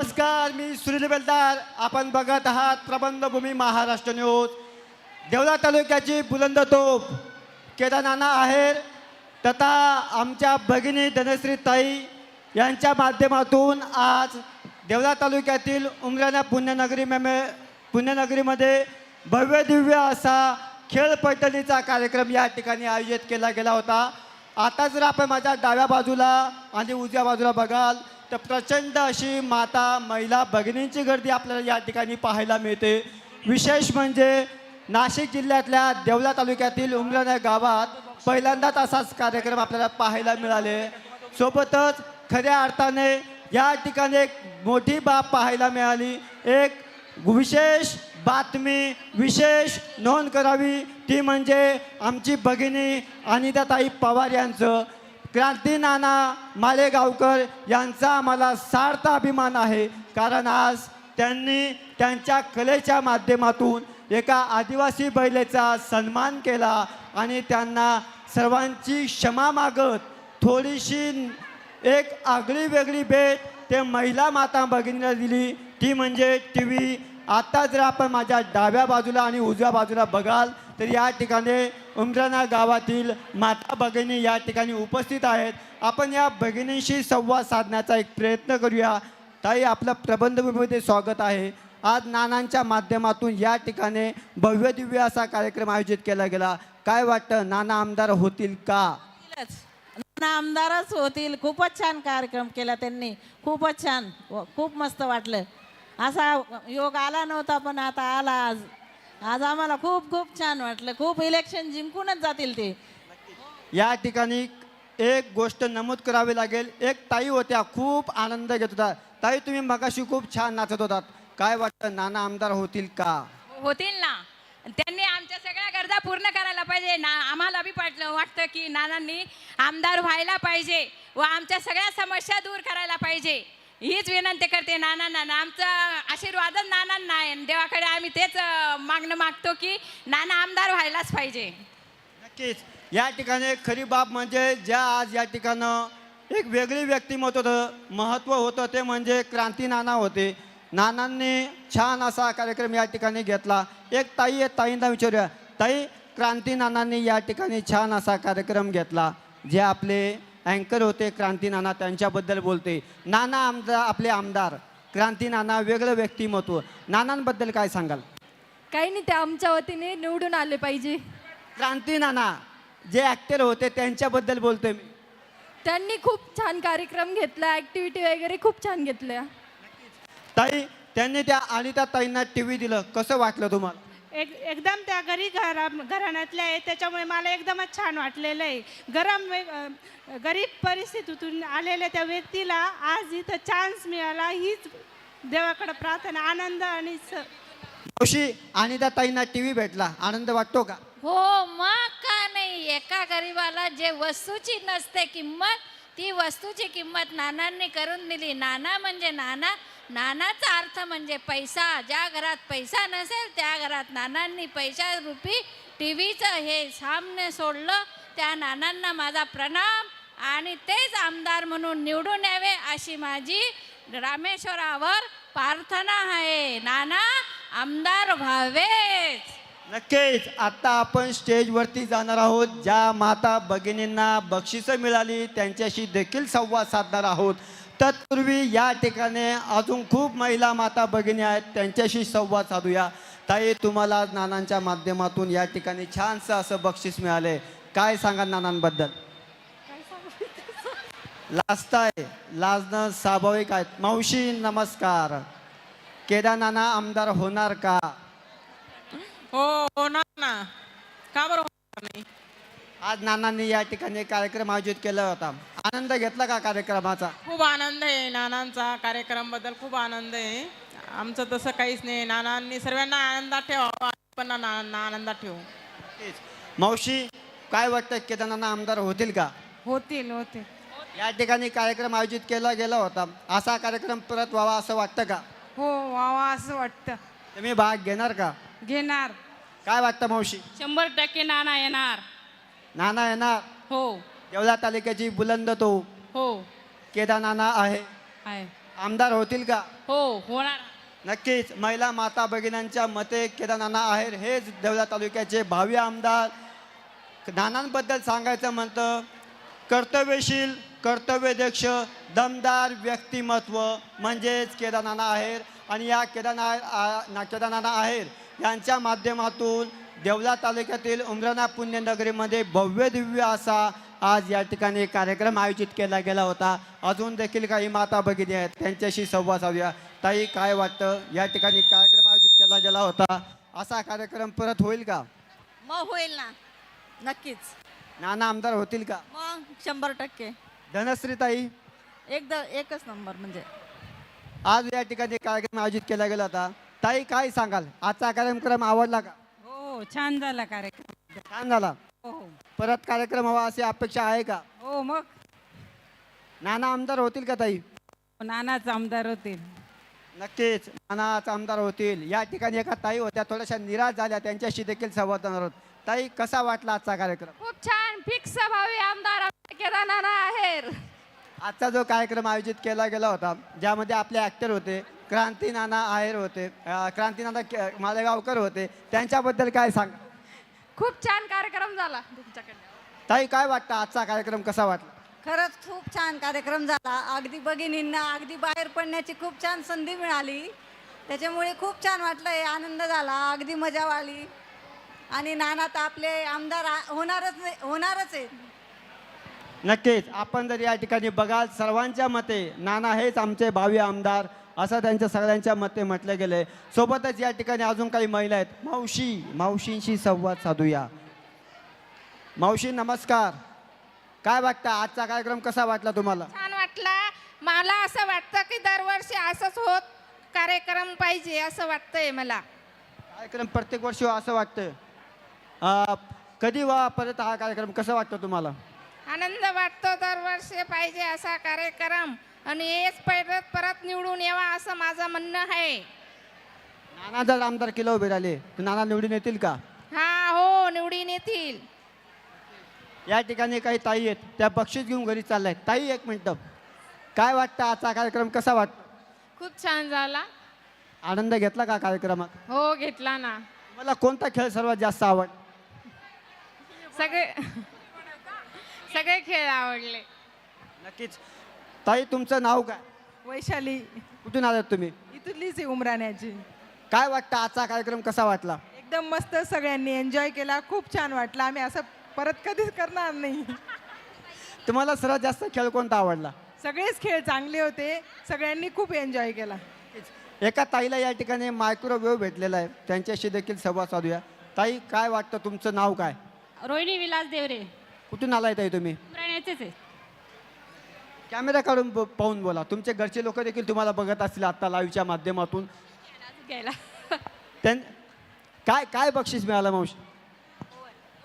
नमस्कार मी सुनील बेलदार. आपण बघत आहात प्रबंधभूमी महाराष्ट्र न्यूज. देवळा तालुक्याची बुलंद तोप केदारनाना आहेर तथा आमच्या भगिनी धनश्री ताई यांच्या माध्यमातून आज देवळा तालुक्यातील उमऱ्याना पुण्यनगरी मेमे पुण्यनगरीमध्ये भव्य दिव्य असा खेळ पैठणीचा कार्यक्रम या ठिकाणी आयोजित केला गेला होता. आता जर आपण माझ्या डाव्या बाजूला आणि उजव्या बाजूला बघाल तर प्रचंड अशी माता महिला भगिनींची गर्दी आपल्याला या ठिकाणी पाहायला मिळते. विशेष म्हणजे नाशिक जिल्ह्यातल्या देवला तालुक्यातील उमराणा गावात पहिल्यांदाच असाच कार्यक्रम आपल्याला पाहायला मिळाले. सोबतच खऱ्या अर्थाने या ठिकाणी एक मोठी बाब पाहायला मिळाली. एक विशेष बातमी विशेष नोंद करावी. ती म्हणजे आमची भगिनी अनिताताई पवार यांचं. क्रांती नाना मालेगावकर यांचा आम्हाला सार्थ अभिमान आहे. कारण आज त्यांनी त्यांच्या कलेच्या माध्यमातून एका आदिवासी बैलेचा सन्मान केला आणि त्यांना सर्वांची क्षमा मागत थोडीशी एक आगळी वेगळी भेट ते महिला माता भगिनीला दिली. ती म्हणजे टी व्ही आता जर आपण माझ्या डाव्या बाजूला आणि उजव्या बाजूला बघाल तर या ठिकाणी उमराणा गावातील माता भगिनी या ठिकाणी उपस्थित आहेत. आपण या भगिनींशी संवाद साधण्याचा एक प्रयत्न करूया. ताई आपलं प्रबंधभूमीमध्ये स्वागत आहे. आज नानांच्या माध्यमातून या ठिकाणी भव्य दिव्य असा कार्यक्रम आयोजित केला गेला. काय वाटतं नाना आमदार होतील का? नाना आमदारच होतील. खूपच छान कार्यक्रम केला त्यांनी. खूपच छान. व खूप मस्त वाटलं. असा योग आला नव्हता पण आता आला आज. आज आम्हाला खूप खूप छान वाटलं. खूप इलेक्शन जिंकूनच जातील ते. या ठिकाणी एक गोष्ट नमूद करावी लागेल. एक ताई होत्या खूप आनंद घेत होता. ताई तुम्ही मगाशी खूप छान नाचत होतात. काय वाटतं नाना आमदार होतील का? होतील ना. त्यांनी आमच्या सगळ्या गरजा पूर्ण करायला पाहिजे. ना आम्हाला बी वाटलं वाटतं की नानांनी आमदार व्हायला पाहिजे व आमच्या सगळ्या समस्या दूर करायला पाहिजे. हीच विनंती करते नानांना. नाना आमचा आशीर्वाद नानांना आहे. आणि देवाकडे आम्ही तेच मागणं मागतो की नाना आमदार व्हायलाच पाहिजे. नक्कीच. या ठिकाणी खरी बाब म्हणजे ज्या आज या ठिकाणं एक वेगळी व्यक्तिमत्व होतं महत्त्व होतं ते म्हणजे क्रांती नाना होते. नानांनी छान असा कार्यक्रम या ठिकाणी घेतला. एक ताई आहे ताईंना विचारूया. ताई क्रांती नानांनी या ठिकाणी छान असा कार्यक्रम घेतला जे आपले अँकर होते क्रांती नाना त्यांच्याबद्दल बोलते. नाना आमदार आपले आमदार. क्रांती नाना वेगळं व्यक्तिमत्व. नानांबद्दल काय सांगाल? काही नाही ते आमच्या वतीने निवडून आले पाहिजे. क्रांती नाना जे ॲक्टर होते त्यांच्याबद्दल बोलतोय मी. त्यांनी खूप छान कार्यक्रम घेतला ॲक्टिव्हिटी वगैरे खूप छान घेतल्या. ताई त्यांनी त्या अनिता ताईंना टी व्ही दिलं. कसं वाटलं तुम्हाला? एक एकदम त्या गरीब घरा घराण्यातल्या आहे त्याच्यामुळे मला एकदमच छान वाटलेलं आहे. गरम गरीब परिस्थितीतून आलेल्या त्या व्यक्तीला आज इथं चान्स मिळाला. हीच देवाकडे प्रार्थना आनंद आणि स मावशी अनिता ताईंना टी व्ही भेटला. आनंद वाटतो का? हो मग का नाही? एका गरीबाला जे वस्तूची नसते किंमत ती वस्तूची किंमत नानांनी करून दिली. नाना म्हणजे नाना नानाचा अर्थ म्हणजे पैसा. ज्या घरात पैसा नसेल त्या घरात नानांनी पैशा रूपी टी व्हीचं हे सामने सोडलं. त्या नानांना माझा प्रणाम आणि तेच आमदार म्हणून निवडून यावे अशी माझी रामेश्वरावर प्रार्थना आहे. नाना आमदार व्हावेच नक्कीच. आता आपण स्टेजवरती जाणार आहोत. ज्या माता भगिनींना बक्षिसं मिळाली त्यांच्याशी देखील संवाद साधणार आहोत. तत्पूर्वी या ठिकाणी अजून खूप महिला माता भगिनी आहेत त्यांच्याशी संवाद साधूया. ताई तुम्हाला नानांच्या माध्यमातून या ठिकाणी छानसं असं बक्षीस मिळाले काय सांगा नानांबद्दल? लाजताय लाजणं स्वाभाविक आहेत मावशी नमस्कार. केदार नाना आमदार होणार का? हो होणार ना. का बरं होणार नाही? आज नानांनी या ठिकाणी कार्यक्रम आयोजित केला होता. आनंद घेतला का कार्यक्रमाचा? खूप आनंद आहे. नानांचा कार्यक्रमबद्दल खूप आनंद आहे. आमचं तसं काहीच नाही. नानांनी सर्वांना आनंदात ठेवावं. आम्ही पण ना ना आनंदात ठेवू. मावशी काय वाटतं केदारनाथ आमदार होतील का? होतील होतील. या ठिकाणी कार्यक्रम आयोजित केला गेला होता. असा कार्यक्रम परत व्हावा असं वाटतं का? हो वावा असं वाटतं. तुम्ही भाग घेणार का? घेणार. काय वाटतं मावशी? शंभर टक्के नाना येणार. नाना येणार? हो. येवला तालुक्याची बुलंद तो हो. केदार नाना आहे. आहे. आमदार होतील का? हो होणार. नक्कीच. महिला माता भगिनींच्या मते केदार नाना आहेर हेच देवळा तालुक्याचे भावी आमदार. नानांबद्दल सांगायचं म्हणतं कर्तव्यशील कर्तव्यदक्ष दमदार व्यक्तिमत्व म्हणजेच केदार नाना आहेर आणि या केदारना आ- ना केदार नाना आहेर यांच्या माध्यमातून देवळा तालुक्यातील उमराणा पुण्यनगरीमध्ये भव्य दिव्य असा आज या ठिकाणी कार्यक्रम आयोजित केला गेला होता. अजून देखील काही माता भगिनी आहेत त्यांच्याशी संवाद साधूया. ताई काय वाटतं? या ठिकाणी कार्यक्रम आयोजित केला गेला होता. असा कार्यक्रम परत होईल का? मग होईल ना. नक्कीच. नाना आमदार होतील का? मग शंभर टक्के. धनश्री ताई? एकदा एकच नंबर म्हणजे. आज या ठिकाणी कार्यक्रम आयोजित केला गेला होता. ताई काय सांगाल? आजचा कार्यक्रम आवडला का? हो छान झाला कार्यक्रम. छान झाला. हो हो. परत कार्यक्रम हवा अशी अपेक्षा आहे का? हो मग? नाना आमदार होतील का ताई? नानाच आमदार होतील. नक्कीच नानाच आमदार होतील. या ठिकाणी एका ताई होत्या थोड्याशा निराश झाल्या. त्यांच्याशी देखील संवाद होणार आहोत. ताई कसा वाटला आजचा कार्यक्रम? खूप छान. फिक्स भावी आमदार आमचे केदार नाना आहेर. आजचा जो कार्यक्रम आयोजित केला गेला होता ज्यामध्ये आपले ॲक्टर होते क्रांती नाना आहेर होते अं, क्रांती नाना के- मालेगावकर होते त्यांच्याबद्दल काय सांग? खूप छान कार्यक्रम झाला. तुमच्याकडे ताई काय वाटतं? आजचा कार्यक्रम कसा वाटला? खरंच खूप छान कार्यक्रम झाला. अगदी भगिनींना अगदी बाहेर पडण्याची खूप छान संधी मिळाली. त्याच्यामुळे खूप छान वाटलं आनंद झाला. अगदी मजा आली आणि नाना तर आपले आमदार आ- होणारच नाही होणारच आहे नक्कीच. आपण जर या ठिकाणी बघाल सर्वांच्या मते नाना हेच आमचे भावी आमदार. असं त्यांच्या सगळ्यांच्या मते म्हटलं गेलंय सोबतच या ठिकाणी अजून काही महिला आहेत. मावशी मावशींशी संवाद साधूया. मावशी नमस्कार. काय वाटतं? आजचा कार्यक्रम कसा वाटला तुम्हाला? छान वाटला. मला असं वाटतं की दरवर्षी असंच होत कार्यक्रम पाहिजे असं वाटतंय मला. कार्यक्रम प्रत्येक वर्षी असं वाटतं अं, कधी वा परत हा कार्यक्रम कसा वाटतो तुम्हाला? आनंद वाटतो दरवर्षी पाहिजे असा कार्यक्रम. आणि हेच परत परत निवडून यावा असं माझं म्हणणं आहे. नाना जर आमदार किलो उभे राहिले तर नाना निवडून येतील का? हा हो निवडून येतील. या ठिकाणी काही ताई आहेत त्या बक्षीस घेऊन घरी चालल्या. आहेत ताई एक मिनटं. काय वाटतं आजचा कार्यक्रम? कसा वाटतो खूप छान झाला. आनंद घेतला का कार्यक्रमात? हो घेतला ना. मला कोणता खेळ सर्वात जास्त आवड सगळे सगळे खेळ आवडले. नक्कीच. ताई तुमचं नाव काय? वैशाली. कुठून आलात तुम्ही? इथलीच आहे उमराण्याची. काय वाटतं आजचा कार्यक्रम कसा वाटला? एकदम मस्त सगळ्यांनी एन्जॉय केला. खूप छान वाटलं. आम्ही असं परत कधीच करणार नाही. तुम्हाला सर्वात जास्त खेळ कोणता आवडला? सगळेच खेळ चांगले होते. सगळ्यांनी खूप एन्जॉय केला. एका ताईला या ठिकाणी मायक्रोवेव्ह भेटलेला आहे. त्यांच्याशी देखील संवाद साधूया. ताई काय वाटतं? तुमचं नाव काय? रोहिणी विलास देवरे. कुठून आलाय ताई तुम्ही? उमराण्याचेच आहे. कॅमेरा काढून ब- पाहून बोला. तुमचे घरचे लोक देखील तुम्हाला बघत असतील आत्ता लाईव्हच्या माध्यमातून. घ्यायला. त्यां काय काय बक्षीस मिळालं मावशी?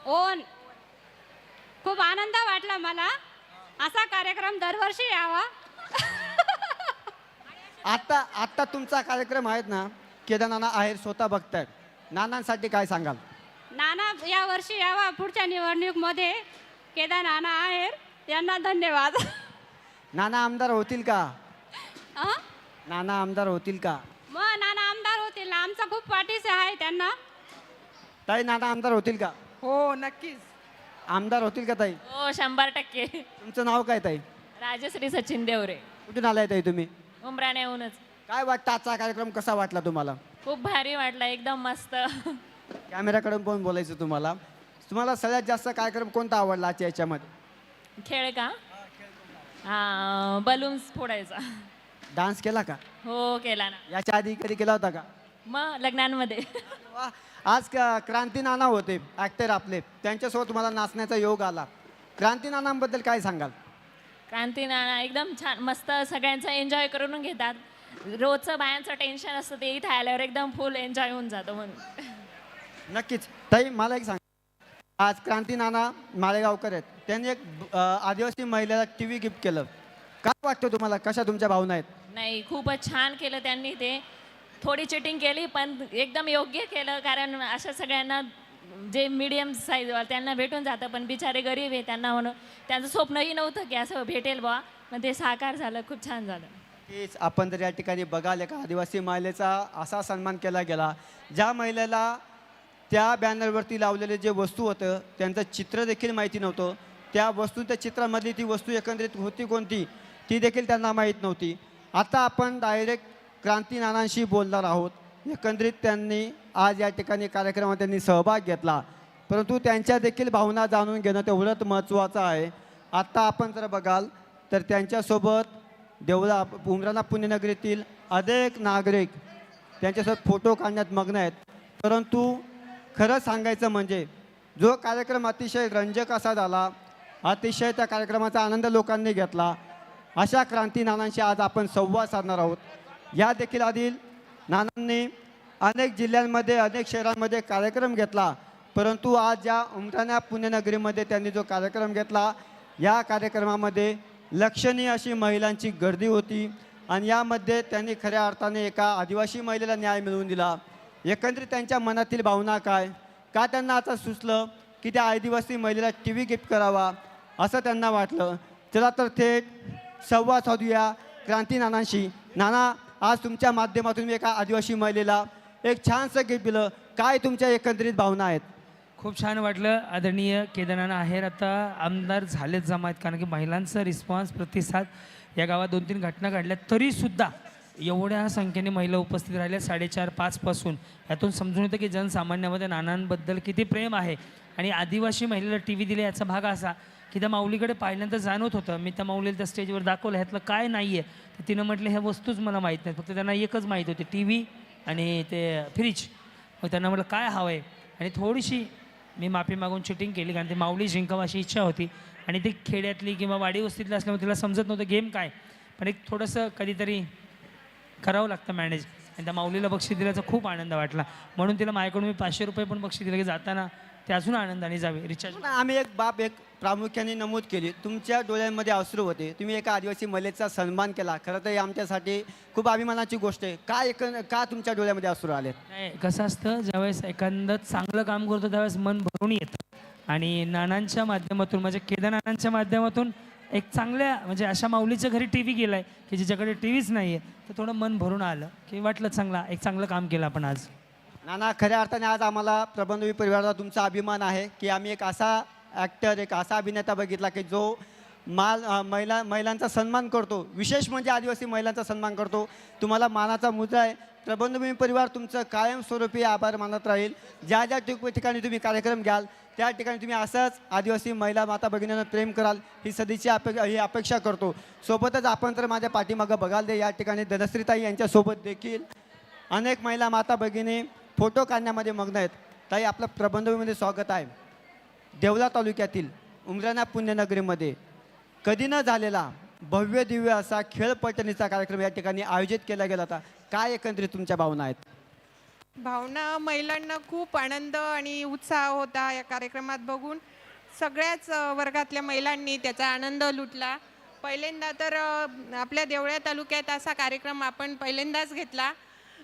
ओन. खूप आनंद वाटला मला. असा कार्यक्रम दरवर्षी यावा. आता आत्ता तुमचा कार्यक्रम आहेत ना केदार नाना आहेर स्वतः बघतायत. नानांसाठी काय सांगाल? नाना या वर्षी यावा पुढच्या निवडणूकमध्ये. केदार नाना आहेर यांना धन्यवाद. नाना आमदार होतील का? नाना आमदार होतील का? मग नाना आमदार होतील ना. आमचा खूप पाठीशी आहे त्यांना. ताई नाना आमदार होतील का? हो नक्कीच. आमदार होतील का ताई? हो शंभर टक्के. तुमचं नाव काय ताई? राजश्री सचिन देवरे. कुठून आलाय ताई तुम्ही? उमराण्याहूनच. काय वाटतं आजचा कार्यक्रम कसा वाटला तुम्हाला? खूप भारी वाटला एकदम मस्त. कॅमेराकडून पण बोलायचं तुम्हाला? तुम्हाला सगळ्यात जास्त कार्यक्रम कोणता आवडला आजच्या याच्यामध्ये? खेळ का? हा बलून्स फोडायचा. डान्स केला का? हो केला ना. याच्या आधी कधी केला होता का? मग लग्नांमध्ये. वा. आज क- क्रांती नाना होते ॲक्टर आपले. त्यांच्यासोबत तुम्हाला नाचण्याचा योग आला. क्रांती नानांबद्दल काय सांगाल? क्रांती नाना एकदम छान मस्त सगळ्यांचा एन्जॉय करून घेतात. रोजचं बायांचं टेन्शन असतं ते इथे आल्यावर एकदम फुल एन्जॉय होऊन जातो म्हणून. नक्कीच. ताई मला एक सांग. आज क्रांती नाना माळेगावकर आहेत. त्यांनी एक आदिवासी महिलेला टी व्ही गिफ्ट केलं. काय वाटतं तुम्हाला? कशा तुमच्या भावना आहेत? नाही खूपच छान केलं त्यांनी ते. थोडी चिटिंग केली पण एकदम योग्य केलं कारण अशा सगळ्यांना जे मिडियम साईज त्यांना भेटून जातं पण बिचारे गरीब आहे त्यांना म्हणून. त्यांचं स्वप्नही नव्हतं की असं भेटेल बा पण ते साकार झालं खूप छान झालं. नक्कीच आपण जर या ठिकाणी बघाल एका आदिवासी महिलेचा असा सन्मान केला गेला ज्या महिलेला त्या बॅनरवरती लावलेले जे वस्तू होतं त्यांचं चित्र देखील माहिती नव्हतं. त्या वस्तू त्या चित्रामधली ती वस्तू एकंदरीत होती कोणती ती देखील त्यांना माहीत नव्हती. आता आपण डायरेक्ट क्रांती नानांशी बोलणार आहोत. एकंदरीत त्यांनी आज या ठिकाणी कार्यक्रमात त्यांनी सहभाग घेतला. परंतु त्यांच्या देखील भावना जाणून घेणं तेवढंच महत्त्वाचं आहे. आत्ता आपण जर बघाल तर त्यांच्यासोबत देवळा उमराना पुण्यनगरीतील अनेक नागरिक त्यांच्यासोबत फोटो काढण्यात मग्न आहेत. परंतु खरं सांगायचं म्हणजे जो कार्यक्रम अतिशय रंजक असा झाला अतिशय त्या कार्यक्रमाचा आनंद लोकांनी घेतला अशा क्रांती नानांशी आज आपण संवाद साधणार आहोत. या देखील आधील नानांनी अनेक जिल्ह्यांमध्ये अनेक शहरांमध्ये कार्यक्रम घेतला परंतु आज या उमराण्या पुण्यनगरीमध्ये त्यांनी जो कार्यक्रम घेतला या कार्यक्रमामध्ये लक्षणीय अशी महिलांची गर्दी होती आणि यामध्ये त्यांनी खऱ्या अर्थाने एका आदिवासी महिलेला न्याय मिळवून दिला. एकंदरीत त्यांच्या मनातील भावना काय? का त्यांना आता सुचलं की त्या आदिवासी महिलेला टी व्ही गिफ्ट करावा? असं त्यांना वाटलं. चला तर थेट संवाद साधूया क्रांती नानांशी. नाना आज तुमच्या माध्यमातून एका आदिवासी महिलेला एक छानसं गिफ्ट दिलं. काय तुमच्या एकंदरीत भावना आहेत? खूप छान वाटलं. आदरणीय केदारनाथ आहेर आता आमदार झालेच जमा आहेत कारण की महिलांचा रिस्पॉन्स प्रतिसाद या गावात दोन तीन घटना घडल्या तरीसुद्धा एवढ्या संख्येने महिला उपस्थित राहिल्या साडेचार पाचपासून यातून समजून येतं की जनसामान्यामध्ये नानांबद्दल किती प्रेम आहे. आणि आदिवासी महिलेला टी व्ही दिले याचा भाग असा की त्या माऊलीकडे पाहिल्यानंतर जाणवत होतं मी त्या माऊलीला त्या स्टेजवर दाखवलं ह्यातलं काय नाही आहे तर तिनं म्हटलं ह्या वस्तूच मला माहीत नाही फक्त त्यांना एकच माहीत होती टी व्ही आणि ते फ्रीज मग त्यांना म्हटलं काय हवं आहे आणि थोडीशी मी माफी मागून चिटिंग केली कारण ती माऊली जिंकावं अशी इच्छा होती. आणि ती खेड्यातली किंवा वाडी वस्तीतली असल्यामुळे तिला समजत नव्हतं गेम काय? पण एक थोडंसं कधीतरी करावं लागतं मॅनेज आणि त्या माऊलीला बक्षीस दिल्याचा खूप आनंद वाटला. म्हणून तिला माझ्याकडून मी पाचशे रुपये पण बक्षीस दिलं की जाताना ते अजून आनंदाने जावे. रिचार्ज आम्ही एक बाब एक प्रामुख्याने नमूद केली. तुमच्या डोळ्यांमध्ये अश्रू होते. तुम्ही एका आदिवासी महिलेचा सन्मान केला. खरं तर ही आमच्यासाठी खूप अभिमानाची गोष्ट आहे. का एक का तुमच्या डोळ्यामध्ये अश्रू आले? नाही कसं असतं ज्यावेळेस एखादं चांगलं काम करतो त्यावेळेस मन भरून येतं. आणि नानांच्या माध्यमातून म्हणजे केदारनाथांच्या माध्यमातून एक चांगल्या म्हणजे अशा माऊलीच्या घरी टी व्ही गेलाय की ज्याच्याकडे टी व्हीच नाही आहे तर थोडं मन भरून आलं की वाटलं चांगला एक चांगलं काम केलं आपण आज. नाना खऱ्या अर्थाने आज आम्हाला प्रबंधवी परिवाराला तुमचा अभिमान आहे की आम्ही एक असा ॲक्टर एक असा अभिनेता बघितला की जो माल महिला महिलांचा सन्मान करतो. विशेष म्हणजे आदिवासी महिलांचा सन्मान करतो. तुम्हाला मानाचा मुद्दा आहे. प्रबंधभूमी परिवार तुमचं कायमस्वरूपी आभार मानत राहील. ज्या ज्या ठिकाणी तुम्ही कार्यक्रम घ्याल त्या ठिकाणी तुम्ही असंच आदिवासी महिला माता भगिनींना प्रेम कराल ही सदीची अपे ही अपेक्षा करतो. सोबतच आपण तर माझ्या पाठीमागं बघाल दे या ठिकाणी धनश्रीताई यांच्यासोबत देखील अनेक महिला माता भगिनी फोटो काढण्यामध्ये मग्न आहेत. ताई आपलं प्रबंधभूमीमध्ये स्वागत आहे. देवला तालुक्यातील उमराणा पुण्यनगरीमध्ये कधी न झालेला भव्य दिव्य असा खेळपटणीचा कार्यक्रम या ठिकाणी आयोजित केला गेला होता. काय एकंदरीत तुमच्या भावना आहेत? भावना महिलांना खूप आनंद आणि उत्साह होता या कार्यक्रमात बघून. सगळ्याच वर्गातल्या महिलांनी त्याचा आनंद लुटला. पहिल्यांदा तर आपल्या देवळ्या तालुक्यात असा कार्यक्रम आपण पहिल्यांदाच घेतला.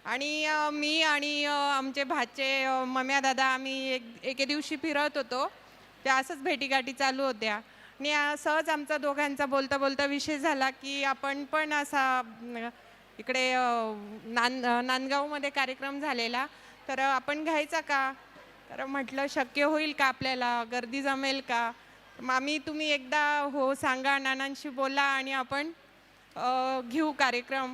आणि मी आणि आमचे भाचे मम्या दादा आम्ही एक एके दिवशी फिरत होतो. त्या असंच भेटीगाठी चालू होत्या. आणि सहज आमचा दोघांचा बोलता बोलता विषय झाला की आपण पण असा इकडे नान नांदगावमध्ये कार्यक्रम झालेला. तर आपण घ्यायचा का? तर म्हटलं शक्य होईल का आपल्याला? गर्दी जमेल का? मामी तुम्ही एकदा हो सांगा नानांशी बोला आणि आपण घेऊ कार्यक्रम.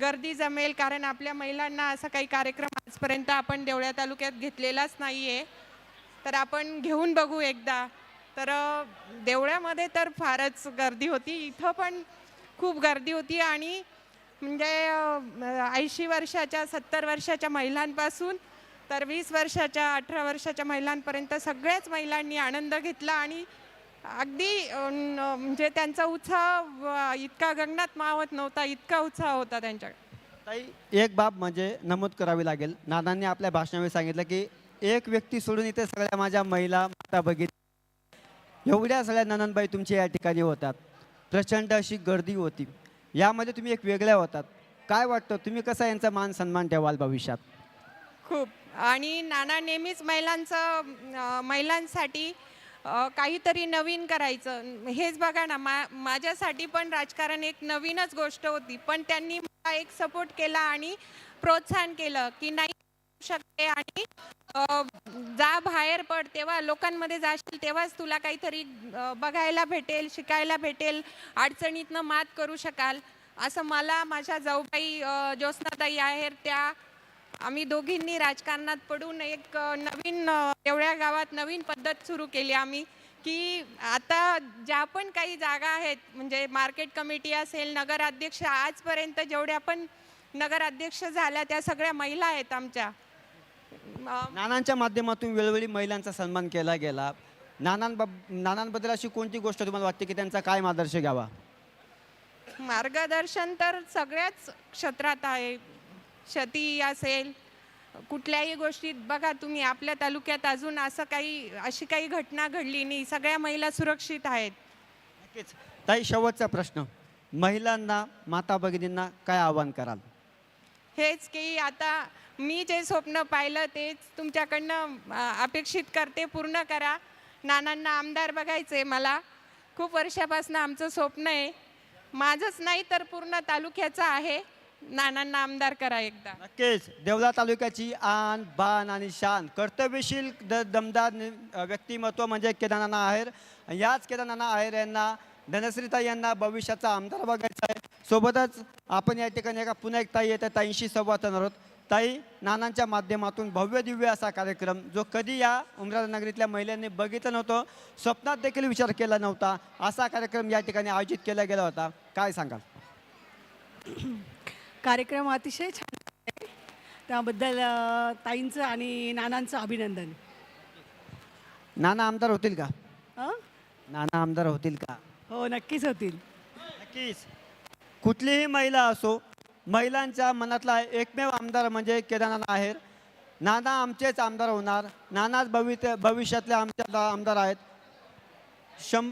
गर्दी जमेल कारण आपल्या महिलांना असा काही कार्यक्रम आजपर्यंत आपण देवळ्या तालुक्यात घेतलेलाच नाही आहे तर आपण घेऊन बघू एकदा. तर देवळ्यामध्ये तर फारच गर्दी होती. इथं पण खूप गर्दी होती आणि म्हणजे ऐंशी वर्षाच्या सत्तर वर्षाच्या महिलांपासून तर वीस वर्षाच्या अठरा वर्षाच्या महिलांपर्यंत सगळ्याच महिलांनी आनंद घेतला आणि अगदी म्हणजे त्यांचा उत्साह इतका गगनात मावत नव्हता इतका उत्साह होता त्यांच्याकडे ताई एक बाब म्हणजे नमूद करावी लागेल. नानांनी आपल्या भाषणामध्ये सांगितलं की एक व्यक्ती सोडून इथे सगळ्या माझ्या महिला माता बघित एवढ्या सगळ्या ननंदबाई तुमच्या या ठिकाणी होतात. प्रचंड अशी गर्दी होती. यामध्ये तुम्ही एक वेगळ्या होतात. काय वाटतं? तुम्ही कसा यांचा मान सन्मान ठेवाल भविष्यात? खूप. आणि नाना नेहमीच महिलांचं अं, महिलांसाठी काहीतरी नवीन करायचं. हेच बघा ना मा माझ्यासाठी पण राजकारण एक नवीनच गोष्ट होती. पण त्यांनी मला एक सपोर्ट केला आणि प्रोत्साहन केलं की नाही शकते आणि जा बाहेर पड तेव्हा लोकांमध्ये जाशील तेव्हाच तुला काहीतरी बघायला भेटेल शिकायला भेटेल अडचणीतनं मात करू शकाल. असं मला माझ्या जाऊबाई अ, ज्योत्स्नाताई आहेर त्या आम्ही दोघींनी राजकारणात पडून एक नवीन एवढ्या गावात नवीन पद्धत सुरू केली आम्ही की आता ज्या पण काही जागा आहेत म्हणजे मार्केट कमिटी असेल नगराध्यक्ष आजपर्यंत जेवढ्या पण नगराध्यक्ष झाल्या त्या सगळ्या महिला आहेत आमच्या. नानांच्या माध्यमातून वेळोवेळी महिलांचा सन्मान केला गेला. नानांबाब नानांबद्दल अशी कोणती गोष्ट तुम्हाला वाटते की त्यांचा काय आदर्श घ्यावा? मार्गदर्शन तर सगळ्याच क्षेत्रात आहे. शेती असेल कुठल्याही गोष्टीत बघा तुम्ही आपल्या तालुक्यात अजून असं काही अशी काही घटना घडली नाही. सगळ्या महिला सुरक्षित आहेत. नक्कीच. ताई शेवटचा प्रश्न. महिलांना माता भगिनींना काय आव्हान कराल? हेच की आता मी जे स्वप्न पाहिलं तेच तुमच्याकडनं अपेक्षित करते. पूर्ण करा. नानांना आमदार बघायचे मला. खूप वर्षापासून आमचं स्वप्न आहे. माझंच नाही तर पूर्ण तालुक्याचं आहे. नानांना आमदार करा एकदा. नक्कीच. देवला तालुक्याची आन बान आणि शान कर्तव्यशील द दमदार नि- व्यक्तिमत्व म्हणजे केदारनाना आहेर. याच केदारनाना आहेर यांना धनश्रीताई यांना भविष्याचा आमदार बघायचा आहे सोबतच आपण या ठिकाणी एका पुन्हा एक ताई येत्या ताईंशी संवाद साधणार आहोत. ताई नानांच्या माध्यमातून भव्य दिव्य असा कार्यक्रम जो कधी या नगरीतल्या महिलांनी बघितलं नव्हतं स्वप्नात देखील विचार केला नव्हता असा कार्यक्रम या ठिकाणी आयोजित केला गेला होता. काय सांगाल? कार्यक्रम अतिशय छान आहे. त्याबद्दल ताईंचं आणि नानांचं अभिनंदन. नाना आमदार होतील का? नाना आमदार होतील का? हो नक्कीच होतील. नक्कीच. कुठलीही महिला असो महिलांच्या मनातला एकमेव आमदार म्हणजे केदारनाथ आहेर. नाना आमचेच आमदार होणार. नानाच भविष्य भविष्यातले आमचे आमदार आहेत. शं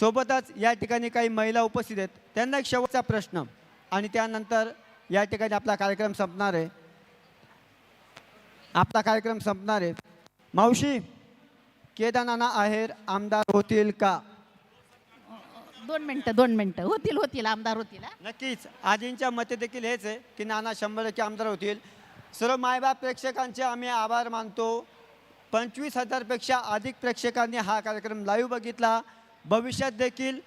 सोबतच या ठिकाणी काही महिला उपस्थित आहेत. त्यांना एक शेवटचा प्रश्न. आणि त्यानंतर या ठिकाणी आपला कार्यक्रम संपणार आहे. आपला कार्यक्रम संपणार आहे. मावशी केदारनाना आहेर आमदार होतील का? दोन मिनटं दोन मिनटं. होतील होतील आमदार होतील हा. नक्कीच. आजींच्या मते देखील हेच आहे की नाना शंभर टक्के आमदार होतील. सर्व मायबाप प्रेक्षकांचे आम्ही आभार मानतो. पंचवीस हजारपेक्षा अधिक प्रेक्षकांनी हा कार्यक्रम लाईव्ह बघितला. भविष्यात देखील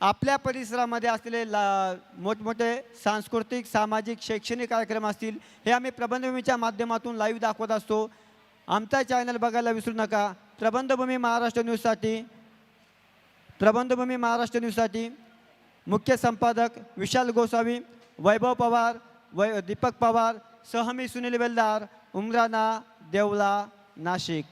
आपल्या परिसरामध्ये असलेले ला मोठमोठे सांस्कृतिक सामाजिक शैक्षणिक कार्यक्रम असतील हे आम्ही प्रबंधभूमीच्या माध्यमातून लाईव्ह दाखवत असतो. आमचा चॅनल बघायला विसरू नका. प्रबंधभूमी महाराष्ट्र न्यूजसाठी प्रबंधभूमी महाराष्ट्र न्यूजसाठी मुख्य संपादक विशाल गोसावी वैभव पवार वै दीपक पवार सहमी सुनील वेलदार उमराना देवला नाशिक.